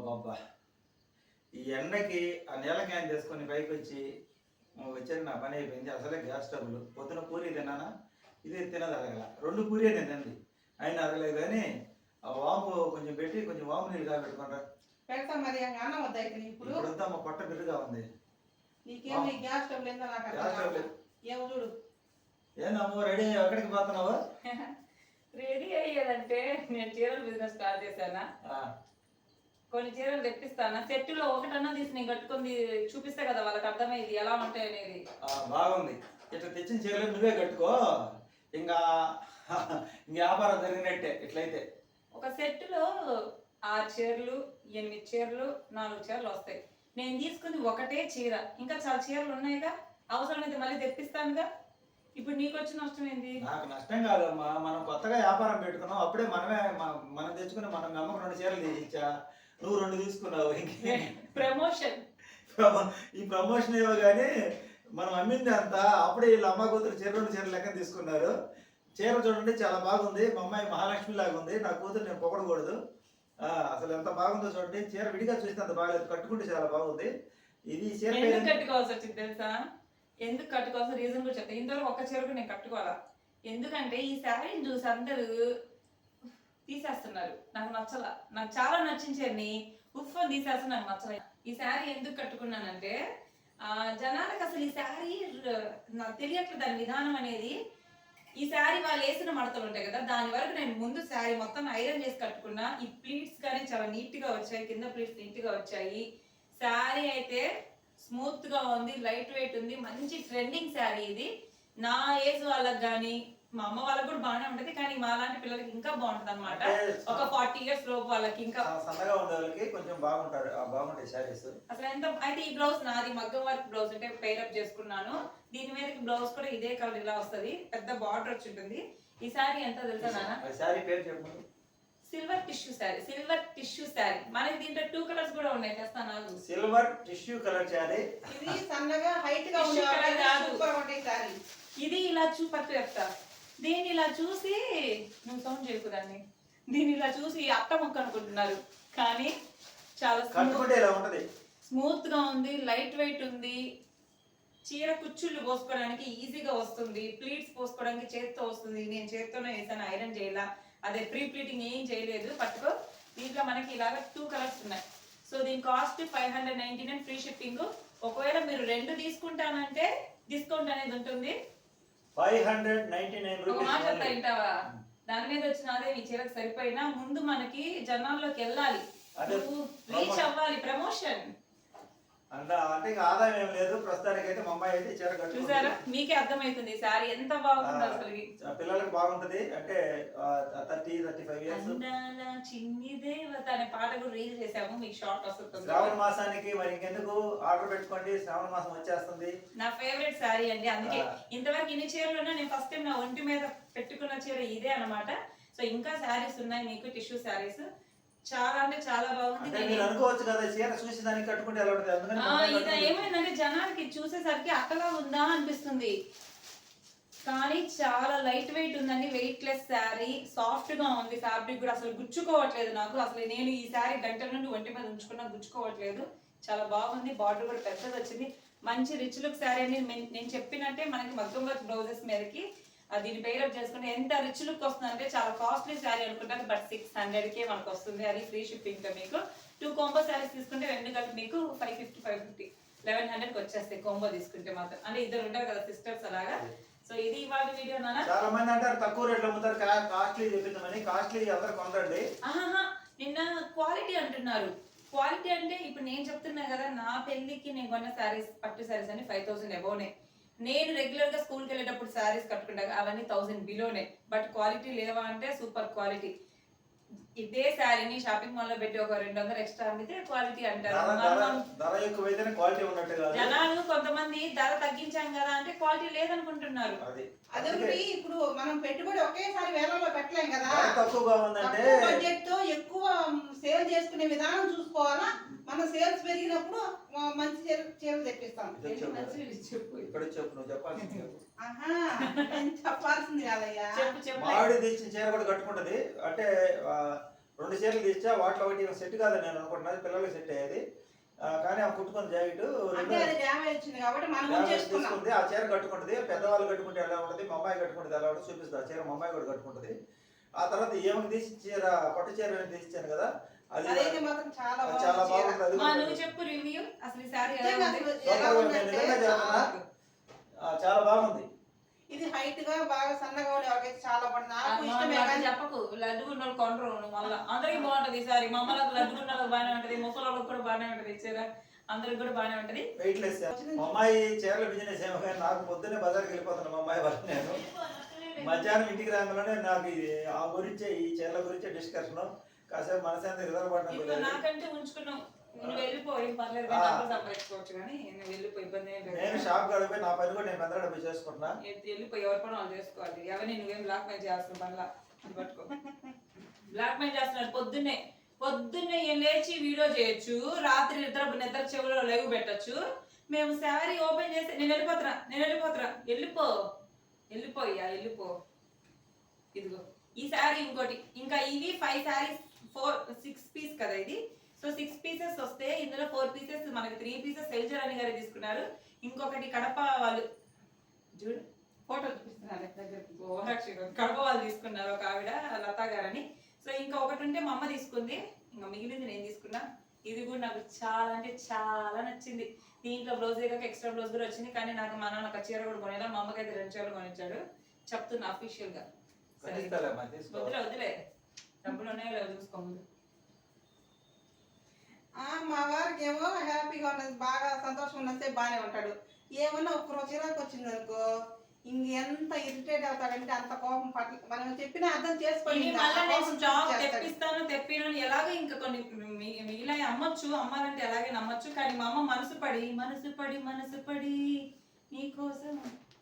అబ్బబ్బబ్బా ఈ ఎండకి ఆ నీళ్ళ క్యాన్ చేసుకొని పైకి వచ్చి వచ్చాక నా పని అయిపోయింది. అసలే గ్యాస్ ట్రబుల్ పొద్దున పూరి తిన్నానా? ఇది తినదు అరగల రెండు పూరి తినండి. అయినా అరగలేదు కానీ ఆ వాము కొంచెం పెట్టి కొంచెం వాము నీళ్ళు కాబెట్టుకుంటా పెడతా మరి అన్నం వద్దా అయితే నీకు ఇప్పుడు మా పొట్ట బిడ్డగా ఉంది. నీకేం నీ గ్యాస్ స్టవ్ లేదా నాకు అర్థం గ్యాస్ స్టవ్ కావట్లేదు. లేదు. ఏమో చూడు. ఏందమ్మో రెడీ ఎక్కడికి పోతున్నావు? రెడీ అయ్యేదంటే నేను చీరల బిజినెస్ స్టార్ట్ చేశానా? ఆ, కొన్ని చీరలు తెప్పిస్తానా సెట్టులో ఒకటన్నా తీసి నేను కట్టుకుంది చూపిస్తే కదా వాళ్ళకి అర్థమైంది ఎలా ఉంటాయి అనేది. బాగుంది. ఇట్లా తెచ్చిన చీరలు నువ్వే కట్టుకో. ఇంకా వ్యాపారం జరిగినట్టే ఇట్లయితే. ఒక సెట్టులో ఆరు చీరలు ఎనిమిది చీరలు నాలుగు చీరలు వస్తాయి. నేను తీసుకుంది ఒకటే చీర. ఇంకా చాలా చీరలు ఉన్నాయిగా. అవసరమైతే మళ్ళీ తెప్పిస్తానుగా. ఇప్పుడు నీకు వచ్చిన నష్టం ఏంది? నాకు నష్టం కాదమ్మా. మనం కొత్తగా వ్యాపారం పెట్టుకున్నాం. అప్పుడే మనమే మనం తెచ్చుకుని మనం మీ అమ్మకు రెండు చీరలు తీసిచ్చా నువ్వు రెండు తీసుకున్నావు. ప్రమోషన్. ప్రమో- ఈ ప్రమోషన్ కానీ మనం అమ్మింది అంత అప్పుడే వీళ్ళ అమ్మ కూతురు చీర రెండు చీరలు లెక్క తీసుకున్నారు. చీర చూడండి చాలా బాగుంది. మా అమ్మాయి మహాలక్ష్మి లాగా ఉంది. నా కూతురు నేను పొగడకూడదు. అసలు ఎంత బాగుందో చూడండి. చీర విడిగా చూస్తే అంత బాగలేదు. కట్టుకుంటే చాలా బాగుంది. ఇది చీర కట్టుకోవాల్సి వచ్చింది తెలుసా? ఎందుకు కట్టుకోవాల్సిన రీజన్ కూడా చెప్తా. ఇంతవరకు ఒక్క చీర కూడా నేను కట్టుకోవాలా? ఎందుకంటే ఈ శారీని చూసి అందరూ తీసేస్తున్నారు. నాకు నచ్చల నాకు చాలా నచ్చిన చీరని ఉఫ్ అని తీసేస్తే నాకు నచ్చల. ఈ శారీ ఎందుకు కట్టుకున్నానంటే జనాలకు అసలు ఈ శారీ నాకు తెలియట్లేదు దాని విధానం అనేది. ఈ శారీ వాళ్ళు వేసిన మడతలు ఉంటాయి కదా దాని వరకు నేను ముందు శారీ మొత్తం ఐరన్ చేసి కట్టుకున్నా. ఈ ప్లీట్స్ కానీ చాలా నీట్గా వచ్చాయి కింద ప్లీట్స్ నీట్గా వచ్చాయి. శారీ అయితే స్మూత్గా ఉంది లైట్ వెయిట్ ఉంది. మంచి ట్రెండింగ్ శారీ ఇది. నా ఏజ్ వాళ్ళకి కానీ మా అమ్మ వాళ్ళకి కూడా బాగానే ఉంటది కానీ మా లాంటి పిల్లలకి ఇంకా బాగుంటది అనమాట ఒక ఫార్టీ ఇయర్స్ లోపు వాళ్ళకి ఇంకా సన్న- సన్నగా ఉండే వాళ్ళకి కొంచెం బాగుంటారు ఆ, బాగుంటాయి శారీస్. అసలు ఎంత అయితే ఈ బ్లౌజ్ నాది మగ్గం వర్క్ బ్లౌజ్ అంటే పేరప్ చేసుకున్నాను. దీని మీదకి బ్లౌజ్ కూడా ఇదే కలర్ ఇలా వస్తది పెద్ద బార్డర్ వచ్చి ఉంటుంది. ఈ శారీ ఎంత తెలుసా నాన్న? శారీ పేరు చెప్పు silver tissue sari silver tissue sari. మనకి దీంట్లో టూ కలర్స్ కూడా ఉన్నాయి తెస్తాను నాకు సిల్వర్ టిష్యూ కలర్ శారీ. ఇది సన్నగా హైట్గా ఉండే కాదు. సూపర్ ఉంటాయి సారీ ఇది ఇలా చూ పట్టు చెప్తా. దీన్ని ఇలా చూసి నువ్వు సౌండ్ చేయకు దాన్ని. దీన్ని ఇలా చూసి అట్ట ముక్క అనుకుంటున్నారు. కానీ చాలా స్మూత్ కట్టుకుంటే ఇలా ఉంటది? స్మూత్గా ఉంది లైట్ వెయిట్ ఉంది. చీర కుచ్చుళ్ళు పోసుకోవడానికి ఈజీగా వస్తుంది. ప్లీట్స్ పోసుకోవడానికి చేత్తో వస్తుంది. నేను చేత్తోనే వేసాను ఐరన్ చేయాల. అదే ప్రీ ప్లీటింగ్ ఏం చేయలేదు. పట్టుకో. దీంట్లో మనకి ఇలాగ టూ కలర్స్ ఉన్నాయి. సో దీని cost five hundred ninety nine free shipping ఒకవేళ మీరు రెండు తీసుకుంటానంటే డిస్కౌంట్ అనేది ఉంటుంది. ఫైవ్ హండ్రెడ్ నైన్టీ నైన్ ఒక మాట చెప్తా రూపీస్ వింటావా? దాని మీద వచ్చిన అదే మీ చీరకు సరిపోయినా ముందు మనకి జనాల్లోకి వెళ్ళాలి. అదే నువ్వు రీచ్ అవ్వాలి ప్రమోషన్ అంటే అంటే ఆదాయం ఏం లేదు. ప్రస్తుతానికి అయితే మా అమ్మాయి అయితే చీర చూసారా? మీకే అర్థమవుతుంది సారీ ఎంత బాగుంది అసలు పిల్లలకి బాగుంటది. అంటే థర్టీ థర్టీ ఫైవ్ ఇయర్స్. చిన్ని దేవత అనే పాట కూడా రీల్ చేసాము మీకు షార్ట్ వస్తుంది. శ్రావణ మాసానికి మరి ఇంకెందుకు? ఆర్డర్ పెట్టుకోండి. శ్రావణ మాసం వచ్చేస్తుంది. నా ఫేవరెట్ శారీ అండి. అందుకే. ఇంతవరకు ఇన్ని చీరలు నేను ఫస్ట్ టైం నా ఒంటి మీద పెట్టుకున్న చీర ఇదే అన్నమాట. సో ఇంకా శారీస్ ఉన్నాయి. మీకు టిష్యూ శారీస్ చాలా అంటే చాలా బాగుంది అంటే మీరు అనుకోవచ్చు కదా చీర చూసి దానికి కట్టుకుంటే ఎలా ఉంటుంది? అందుకని ఇది. ఏమైందంటే జనాలకి చూసేసరికి అట్టగా ఉందా అనిపిస్తుంది. కానీ చాలా లైట్ వెయిట్ ఉందండి వెయిట్ లెస్ శారీ. సాఫ్ట్గా ఉంది ఫ్యాబ్రిక్ కూడా అసలు గుచ్చుకోవట్లేదు నాకు. అసలు నేను ఈ శారీ గంటల నుండి ఒంటి మీద ఉంచుకున్నా గుచ్చుకోవట్లేదు. చాలా బాగుంది బార్డర్ కూడా పెద్దది వచ్చింది. మంచి రిచ్ లుక్ శారీ అని నేను- చెప్పినట్టే మనకి మగ్గం వర్క్ బ్లౌజెస్ మీదకి దీన్ని పేరప్ చేసుకుంటే ఎంత రిచ్ లుక్ వస్తుంది అంటే చాలా కాస్ట్లీ శారీ అనుకుంటాను బట్ సిక్స్ హండ్రెడ్ కే మనకు వస్తుంది అది ఫ్రీ షిప్పింగ్తో మీకు. టూ కాంబో శారీస్ తీసుకుంటే రెండు కలిపి మీకు five fifty five fifty eleven hundred వచ్చేస్తాయి కాంబో తీసుకుంటే మాత్రం. అంటే ఇద్దరు ఉంటారు కదా సిస్టర్స్ అలాగా. సో ఇది ఇవాళ వీడియో నాన్న. చాలా మంది అంటారు తక్కువ రేట్లో అమ్ముతారు కాస్ట్లీ చెప్పిందామని కాస్ట్లీ అందరు ఆహాహా నిన్న క్వాలిటీ అంటున్నారు. క్వాలిటీ అంటే ఇప్పుడు నేను చెప్తున్నా కదా నా పెళ్ళికి నేను కొన్న శారీస్ పట్టు శారీస్ అని ఫైవ్ థౌసండ్ అబోనే నేను రెగ్యులర్గా స్కూల్కి వెళ్ళేటప్పుడు శారీస్ కట్టుకుంటా అవన్నీ థౌసండ్ బిలోనే బట్ క్వాలిటీ లేవా అంటే సూపర్ క్వాలిటీ ఇదే శారీని షాపింగ్ మాల్లో పెట్టి ఒక రెండు వందలు ఎక్స్ట్రా అమ్మితే క్వాలిటీ అంటారు. జనాలు కొంతమంది ధర తగ్గించాం కదా అంటే క్వాలిటీ లేదనుకుంటున్నారు. అది. అదొకటి ఇప్పుడు మనం పెట్టుబడి ఒకేసారి వేలలో పెట్టలేం కదా. తక్కువగా ఉందంటే బడ్జెట్తో ఎక్కువ సేల్ చేసుకునే విధానం చూసుకోవాలా? మన సేల్స్ పెరిగినప్పుడు మంచి చీర చీరలు తెప్పిస్తాం. ఇక్కడ చెప్పు నువ్వు చెప్పాల్సింది చెప్పు. ఆహా నేను చెప్పాల్సింది కాదయ్యా? మామిడి చీర కూడా కట్టుకుంటది. అంటే ఆ, రెండు చీరలు తీసా వాటిలో ఒకటి సెట్ కాదని నేను అనుకుంటున్నాను పిల్లలకి సెట్ అయ్యేది. కానీ ఆ కుట్టుకున్న జాకెట్ అంటే అది డ్యామేజ్ వచ్చింది కాబట్టి మనం ఉంచేసుకున్నాం. తీసుకుంది. ఆ చీర కట్టుకుంటుంది. పెద్దవాళ్ళు కట్టుకుంటే ఎలా ఉంటుంది? మా అమ్మాయి కట్టుకుంటే ఎలా ఉంటుంది? చూపిస్తుంది ఆ చీర మా అమ్మాయి కూడా కట్టుకుంటుంది. ఆ తర్వాత ఏమి తీసి చీర పట్టు చీర అని తీసి ఇచ్చాను కదా అది అదైతే మాత్రం చాలా బాగుంది మా నువ్వు చెప్పు రివ్యూ. అసలు ఎలా ఉంది? ఎలా. ఉందంటే. ఆ, చాలా బాగుంది. ఇది హైట్గా బాగా సన్నగా ఉండే వాళ్ళకైతే చాలా బాగుంది. నాకు ఇష్టమే కానీ చెప్పకు లడ్డు ఉన్నోళ్ళు కొనరు నువ్వు మళ్ళా. అందరికి బాగుంటది ఈసారి మా అమ్మలకు లడ్డు ఉన్న వాళ్ళకి బాగానే ఉంటది ముసలోళ్ళకి కూడా బాగానే ఉంటది చీర. అందరికి కూడా బాగానే ఉంటది. వెయిట్ లెస్ మా అమ్మాయి చీరల బిజినెస్ ఏమో కానీ నాకు పొద్దున్నే బజార్కి వెళ్ళిపోతాను మా అమ్మాయి వరకు నేను. మధ్యాహ్నం ఇంటికి రాగానే నాకు ఇది ఆ గురించే ఈ చీరల గురించే డిస్కషన్ కాసేపు నిద్రపడడం ఇప్పుడు కుదరదు. నాకంటే ఉంచుకున్నావు. నేను షాప్ గడిపోయి నా పని కూడా నేను పెద్ద డబ్బు చేసుకుంటున్నా. వెళ్ళిపోయి ఎవరి పని వాళ్ళు చేసుకోవాలి. ఎవరిని నువ్వేం బ్లాక్ మెయిల్ చేయాల్సిన పనిలా? పట్టుకో. బ్లాక్ మెయిల్ చేస్తున్నారు పొద్దున్నే పొద్దున్నే లేచి వీడియో చేయొచ్చు రాత్రి నిద్ర నిద్ర చెవులో లైవ్ పెట్టొచ్చు. మేము శారీ ఓపెన్ చేసి నేను వెళ్ళిపోతున్నా నేను వెళ్ళిపోతున్నా. వెళ్ళిపో. వెళ్ళిపోయ్యా వెళ్ళిపో. ఇదిగో ఈ శారీ ఇంకోటి. ఇంకా ఇవి five saris four six piece కదా ఇది. సో సిక్స్ పీసెస్ వస్తే ఇందులో ఫోర్ పీసెస్ మనకి త్రీ పీసెస్ సెల్జర్ అని గారు తీసుకున్నారు. ఇంకొకటి కడప వాళ్ళు చూడు ఫోటో చూపిస్తున్నారు ఓవరాక్షన్ కడప వాళ్ళు తీసుకున్నారు ఒక ఆవిడ లతా గారని. సో ఇంకా ఒకటి ఉంటే మా అమ్మ తీసుకుంది. ఇంకా మిగిలింది నేను తీసుకున్నా. ఇది కూడా నాకు చాలా అంటే చాలా నచ్చింది. దీంట్లో బ్లౌజ్ కాక ఎక్స్ట్రా బ్లౌజ్ కూడా వచ్చింది. కానీ నాకు మా నాన్న ఒక చీర కూడా కొనేలా మా అమ్మకైతే రెండు చీరలు కొనిచ్చాడు. చెప్తున్నా అఫీషియల్గా. సరే కొనిస్తాలేమ్మా, తీసుకో వదిలే వదిలే డబ్బులు ఉన్నాయో లేవో చూసుకో ముందు ఆ, మా వారికి ఏమో హ్యాపీగా ఉన్నది బాగా సంతోషంగా ఉన్నదే బాగానే ఉంటాడు ఏమన్నా ఒక్క రోజు చిరాకు వచ్చింది అనుకో ఇంక ఎంత ఇరిటేట్ అవుతాడంటే అంత కోపం పట్ల మనం చెప్పినా అర్థం చేసుకొని స్టాక్ చూపించేస్తాడు. తెప్పిస్తాను తెప్పిను ఎలాగో ఇంకా కొన్ని మిగిలిన అమ్మొచ్చు అమ్మాలంటే ఎలాగే నమ్మొచ్చు కానీ మా అమ్మ మనసు పడి మనసు పడి మనసు పడి నీ కోసం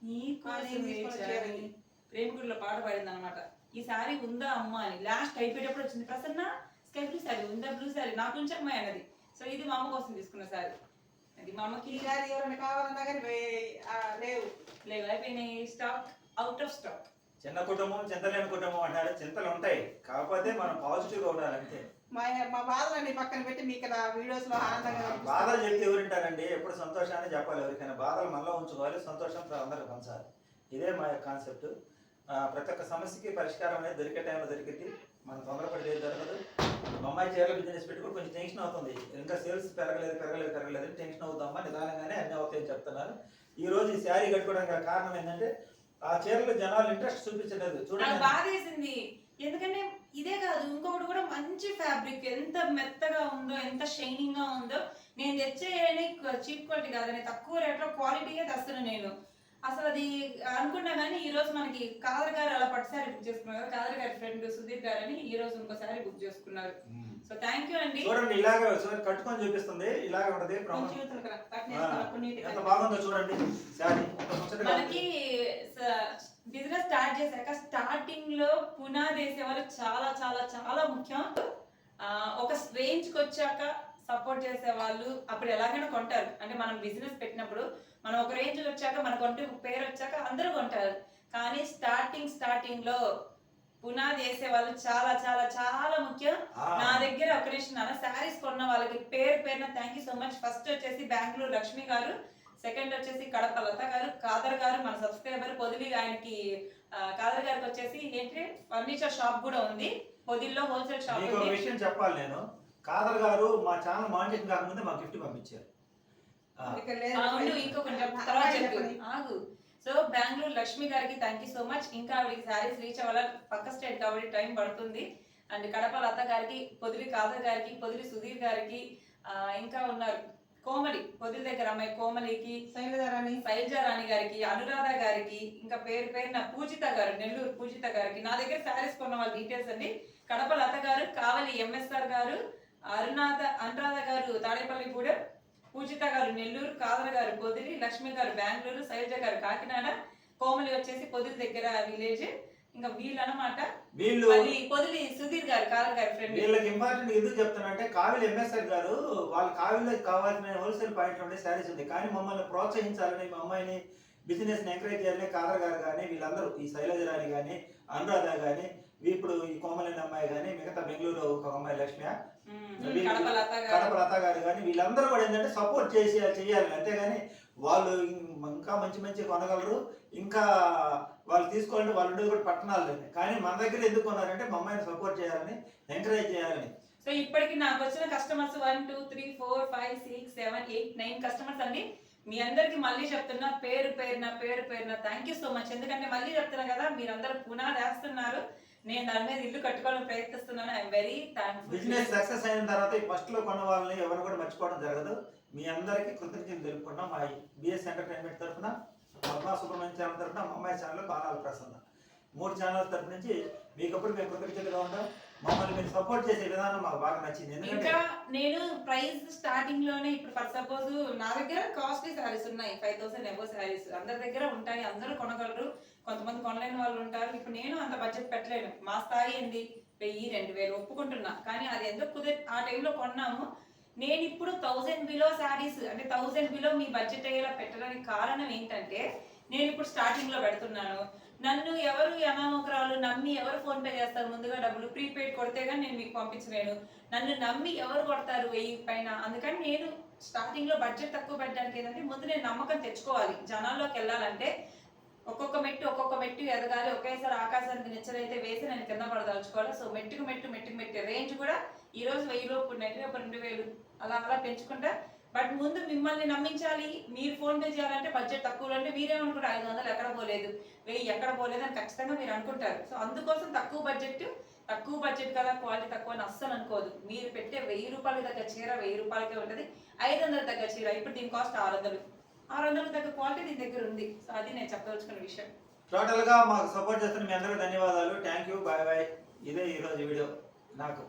నీ ఆ, నేను కోసం తీసుకొని వేచాను. చేరాలి. ప్రేమికుడిలో పాట పాడింది అనమాట ఈ సారీ ఉందా అమ్మ అని లాస్ట్ అయిపోయేటప్పుడు వచ్చింది ప్రసన్న స్కై బ్లూ సారీ ఉందా బ్లూ సారీ నాకు ఉంచి అమ్మాయి అన్నది. సో ఇది మా అమ్మ కోసం తీసుకున్న సారీ అది మా అమ్మకి ఈ ఎవరైనా కావాలన్నా కానీ లేవు. లేవు. అయిపోయినాయి. Stock out of stock. చిన్న కుటుంబం చింతలేని కుటుంబం అంటారు చింతలు ఉంటాయి. కాకపోతే మనం పాజిటివ్గా ఉండాలి అంతే. మా మా బాధలన్నీ పక్కన పెట్టి మీకు ఇలా వీడియోస్లో ఆనందంగా. బాధలు చెప్తే ఎవరింటారండి ఎప్పుడు సంతోషాన్ని చెప్పాలి ఎవరికైనా. బాధలు మనలో ఉంచుకోవాలి సంతోషం అందరికి పంచాలి. ఇదే మా కాన్సెప్ట్ ప్రతి ఒక్క సమస్యకి పరిష్కారం అనేది దొరికే టైంలో దొరికింది మనం తొందరపడి ఏది జరగదు. మా అమ్మాయి చీరల బిజినెస్ పెట్టుకుని కొంచెం టెన్షన్ అవుతుంది. ఇంకా సేల్స్ పెరగలేదు పెరగలేదు పెరగలేదు టెన్షన్ అవుతామా? నిదానంగానే అన్ని అవుతాయని చెప్తున్నారు. ఈ రోజు ఈ శారీ కట్టుకోవడానికి కారణం ఏంటంటే ఆ చీరలు జనాలు ఇంట్రెస్ట్ చూపించలేదు చూడండి. ఎందుకంటే ఇదే కాదు ఇంకొకటి కూడా మంచి ఫ్యాబ్రిక్ ఎంత మెత్తగా ఉందో ఎంత షైనింగ్గా ఉందో నేను తెచ్చే చీప్ క్వాలిటీ కాదని తక్కువ రేట్లో క్వాలిటీయే తెస్తాను నేను. అసలు అది అనుకున్నా కానీ ఈ రోజు మనకి కాదర్ గారు అలా పట్టు సారీ బుక్ చేసుకున్నారు. కదా కాదర్ గారి ఫ్రెండ్ సుధీర్ గారు అని ఈ రోజు ఇంకో సారీ బుక్ చేసుకున్నారు. సో థ్యాంక్ యూ అండి. చూడండి ఇలాగే చూడండి కట్టుకొని చూపిస్తుంది. ఇలాగే ఉంటది ఎంత బాగుందో చూడండి మనకి బిజినెస్ స్టార్ట్ చేశాక స్టార్టింగ్లో పునాది వేసే వాళ్ళు చాలా చాలా చాలా ముఖ్యం. ఒక రేంజ్కి వచ్చాక సపోర్ట్ చేసే వాళ్ళు అప్పుడు ఎలాగైనా కొంటారు. అంటే మనం బిజినెస్ పెట్టినప్పుడు మనం ఒక రేంజ్ వచ్చాక మన కొంటే పేరు వచ్చాక అందరూ కొంటారు. కానీ స్టార్టింగ్ స్టార్టింగ్లో పునాది వేసే వాళ్ళు చాలా చాలా చాలా ముఖ్యం. నా దగ్గర నాన్న శారీస్ కొన్న వాళ్ళకి పేరు పేరున thank you so much first వచ్చేసి బెంగళూరు లక్ష్మి గారు సెకండ్ వచ్చేసి కడప లత గారు కాదర్ గారు మన సబ్స్క్రైబర్ పొదిలి ఆయనకి కాదర్ గారికి వచ్చేసి ఏంటి ఫర్నిచర్ షాప్ కూడా ఉంది. పొదిల్లో హోల్సేల్ షాప్ విషయం చెప్పాలి నేను. కాదర్ గారు మా ఛానల్ మానిటైన్ కాకముందే మా గిఫ్ట్ పంపించారు. తర్వాత చెప్పు. ఆగు. సో బెంగళూరు లక్ష్మి గారికి థ్యాంక్ యూ సో మచ్ ఇంకా ఆవిడకి శారీస్ రీచ్ అవ్వాలి? పక్క స్టేట్ కాబట్టి టైం పడుతుంది. అండ్ కడప లత గారికి పొదిలి కాదర్ గారికి పొదిలి సుధీర్ గారికి ఆ, ఇంకా ఉన్నారు. కోమలి పొదిలి దగ్గర అమ్మాయి కోమలికి శైలజారాణి శైలజ రాణి గారికి అనురాధ గారికి ఇంకా పేరు పేరున పూజిత గారు నెల్లూరు పూజిత గారికి. నా దగ్గర శారీస్ కొన్న వాళ్ళ డీటెయిల్స్ అండి. కడప లత గారు కావలి ఎంఎస్ఆర్ గారు అరుణాథ అనురాధ గారు తాడేపల్లిగూడెం పూజిత గారు నెల్లూరు కాదర్ గారు పొదిలి లక్ష్మి గారు బెంగళూరు శైలజ గారు కాకినాడ కోమలి వచ్చేసి పొదిలి దగ్గర విలేజ్. ఇంకా వీళ్ళు అనమాట వీళ్ళు మళ్ళీ పొదిలి సుధీర్ గారు కాదర్ గారి ఫ్రెండ్ వీళ్ళకి ఇంపార్టెంట్ ఎందుకు చెప్తానంటే కావిలి ఎంఎస్ఆర్ గారు వాళ్ళ కావిలికి కావాల్సిన హోల్సేల్ పాయింట్ ఉండే శారీస్ ఉంది. కానీ మమ్మల్ని ప్రోత్సహించాలని మా అమ్మాయిని బిజినెస్ ఎంకరేజ్ చేయాలని కాదర్ గారు కానీ వీళ్ళందరూ ఈ శైలజ రాణి కానీ అనురాధ కానీ ఇప్పుడు ఈ కోమలిని అమ్మాయి కానీ మిగతా బెంగళూరు ఒక అమ్మాయి లక్ష్మి కడప లత గారు. కానీ వీళ్ళందరూ కూడా ఏంటంటే సపోర్ట్ చేసి చేయాలి. అంతేగాని వాళ్ళు ఇంకా మంచి మంచి కొనగలరు. ఇంకా వాళ్ళు తీసుకోవాలంటే వాళ్ళు ఉండేది కూడా పట్టణాల్లోనే కానీ మన దగ్గర ఎందుకు కొన్నారంటే మా అమ్మాయిని సపోర్ట్ చేయాలని ఎంకరేజ్ చేయాలని. సో ఇప్పటికి నాకు వచ్చిన customers one two three four five six seven eight nine customers అండి. మీ అందరికి మళ్ళీ చెప్తున్నా పేరు పేరున పేరు పేరున థ్యాంక్ యూ సో మచ్ ఎందుకంటే మళ్ళీ చెప్తున్నా కదా మీరందరూ పునాది వేస్తున్నారు. నేను దాని మీద ఇల్లు కట్టుకోవాలని ప్రయత్నిస్తున్నాను. I'm very thankful business success అయిన తర్వాత ఈ ఫస్ట్లో కొన్న వాళ్ళని ఎవరు కూడా మర్చిపోవడం జరగదు. మీ అందరికీ కృతజ్ఞతలు తెలుపుకుంటాం మా బిఎస్ ఎంటర్టైన్మెంట్ తరఫున పద్మా సుబ్రహ్మణ్యం ఛానల్ తరఫున మా అమ్మాయి ఛానల్ బాణాల ప్రసన్న మూడు ఛానల్స్ తరఫు నుంచి మీకప్పుడు మేము కృతజ్ఞతలుగా ఉంటాం. మమ్మల్ని మీరు సపోర్ట్ చేసే విధానం మాకు బాగా నచ్చింది. ఇంకా నేను ప్రైస్ స్టార్టింగ్లోనే ఇప్పుడు ఫర్ సపోజ్ నా దగ్గర కాస్ట్లీ శారీస్ ఉన్నాయి. ఫైవ్ థౌసండ్ ఎబో శారీస్ అందరి దగ్గర ఉంటాయి. అందరూ కొనలేని వాళ్ళు ఉంటారు. ఇప్పుడు నేను అంత బడ్జెట్ పెట్టలేను. మా స్థాయి ఏంది? వెయ్యి రెండు వేలు ఒప్పుకుంటున్నా. కానీ అది ఎందుకు కుదిరి ఆ టైంలో కొన్నాము. నేను ఇప్పుడు థౌజండ్ బిలో శారీస్ అంటే థౌజండ్ బిలో మీ బడ్జెట్ అయ్యేలా పెట్టడానికి కారణం ఏంటంటే నేను ఇప్పుడు స్టార్టింగ్లో పెడుతున్నాను. నన్ను ఎవరు యమామోకరాలు నమ్మి ఎవరు ఫోన్ పే చేస్తారు? ముందుగా డబ్బులు ప్రీపెయిడ్ కొడితే కానీ నేను మీకు పంపించలేను. నన్ను నమ్మి ఎవరు కొడతారు వెయ్యి పైన? అందుకని నేను స్టార్టింగ్లో బడ్జెట్ తక్కువ పెట్టడానికి ఏంటంటే ముందు నేను నమ్మకం తెచ్చుకోవాలి. జనాల్లోకి వెళ్ళాలంటే ఒక్కొక్క మెట్టు ఒక్కొక్క మెట్టు ఎదగాలి. ఒకేసారి ఆకాశానికి నిచ్చలైతే వేసి నేను కింద పడదలుచుకోవాలి. సో మెట్టుకు మెట్టు మెట్టుకు మెట్టు రేంజ్ కూడా ఈ రోజు వెయ్యి లోపు నెట్ ఒక రెండు వేలు అలా అలా పెంచుకుంటా. బట్ ముందు మిమ్మల్ని నమ్మించాలి. మీరు ఫోన్ పే చేయాలంటే బడ్జెట్ తక్కువ అంటే మీరేమనుకుంటారు? ఐదు వందలు ఎక్కడ పోలేదు. వెయ్యి ఎక్కడ పోలేదు అని ఖచ్చితంగా మీరు అనుకుంటారు. సో అందుకోసం తక్కువ బడ్జెట్ తక్కువ బడ్జెట్ కదా క్వాలిటీ తక్కువ అని అస్సలు అనుకోదు. మీరు పెట్టే వెయ్యి రూపాయల దగ్గర చీర వెయ్యి రూపాయలకే ఉంటుంది. ఐదు వందల దగ్గర చీర ఇప్పుడు దీని కాస్ట్ ఆరు వందలు. ఆరు వందల దగ్గర క్వాలిటీ దీని దగ్గర ఉంది. సో అది నేను చెప్పదలుచుకున్న విషయం. టోటల్గా మాకు సపోర్ట్ చేస్తున్న మీ అందరూ ధన్యవాదాలు. థ్యాంక్ యూ బాయ్ బాయ్ ఇదే ఈరోజు వీడియో. నాకు